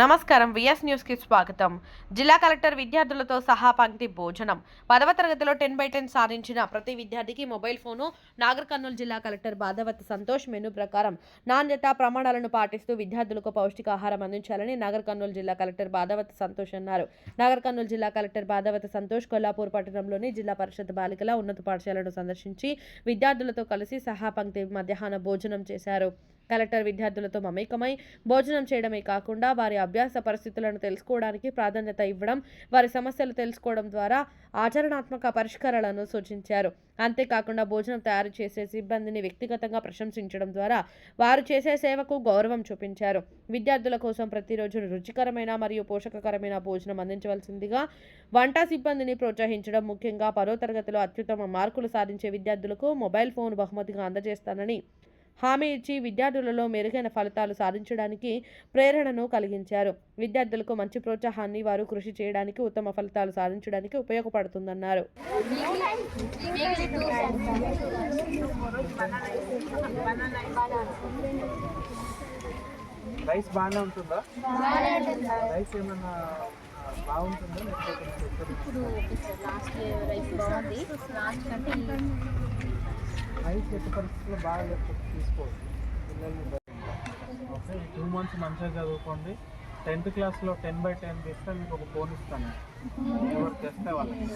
నమస్కారం విఎస్ న్యూస్కి స్వాగతం. జిల్లా కలెక్టర్ విద్యార్థులతో సహా పంక్తి భోజనం. పదవ తరగతిలో టెన్ బై టెన్ సాధించిన ప్రతి విద్యార్థికి మొబైల్ ఫోను నాగర్ కర్నూలు జిల్లా కలెక్టర్ బాధవత్ సంతోష్ మెను ప్రకారం నాణ్యత ప్రమాణాలను పాటిస్తూ విద్యార్థులకు పౌష్టికాహారం అందించాలని నాగర్ కర్నూలు జిల్లా కలెక్టర్ బాధవత్ సంతోష్ అన్నారు. నాగర్ కర్నూలు జిల్లా కలెక్టర్ బాధవత్ సంతోష్ కొల్లాపూర్ పట్టణంలోని జిల్లా పరిషత్ బాలికల ఉన్నత పాఠశాలను సందర్శించి విద్యార్థులతో కలిసి సహా పంక్తి మధ్యాహ్న భోజనం చేశారు. కలెక్టర్ విద్యార్థులతో మమేకమై భోజనం చేయడమే కాకుండా వారి అభ్యాస పరిస్థితులను తెలుసుకోవడానికి ప్రాధాన్యత ఇవ్వడం వారి సమస్యలు తెలుసుకోవడం ద్వారా ఆచరణాత్మక పరిష్కారాలను సూచించారు. అంతేకాకుండా భోజనం తయారు చేసే సిబ్బందిని వ్యక్తిగతంగా ప్రశంసించడం ద్వారా వారు చేసే సేవకు గౌరవం చూపించారు. విద్యార్థుల కోసం ప్రతిరోజు రుచికరమైన మరియు పోషకకరమైన భోజనం అందించవలసిందిగా వంట సిబ్బందిని ప్రోత్సహించడం ముఖ్యంగా పదో తరగతిలో అత్యుత్తమ మార్కులు సాధించే విద్యార్థులకు మొబైల్ ఫోన్ బహుమతిగా అందజేస్తానని హామీ ఇచ్చి విద్యార్థులలో మెరుగైన ఫలితాలు సాధించడానికి ప్రేరణను కలిగించారు. విద్యార్థులకు మంచి ప్రోత్సాహాన్ని వారు కృషి చేయడానికి ఉత్తమ ఫలితాలు సాధించడానికి ఉపయోగపడుతుందన్నారు. రైస్ బాగానే ఉంటుందా? రైస్ ఏమన్నా బాగుంటుందా? ఇప్పుడు లాస్ట్ రైస్ బాగుంది. లాస్ట్ కంటే రైస్ ఎట్టి పరిస్థితుల్లో బాగా లేకపోతే తీసుకోవచ్చు పిల్లల్ని ఓకే టూ మంత్స్ మంచిగా చదువుకోండి. టెన్త్ క్లాస్లో టెన్ బై టెన్ తీస్తే మీకు ఒక ఫోన్ ఇస్తాను ఎవరు తెస్తే వాళ్ళకి.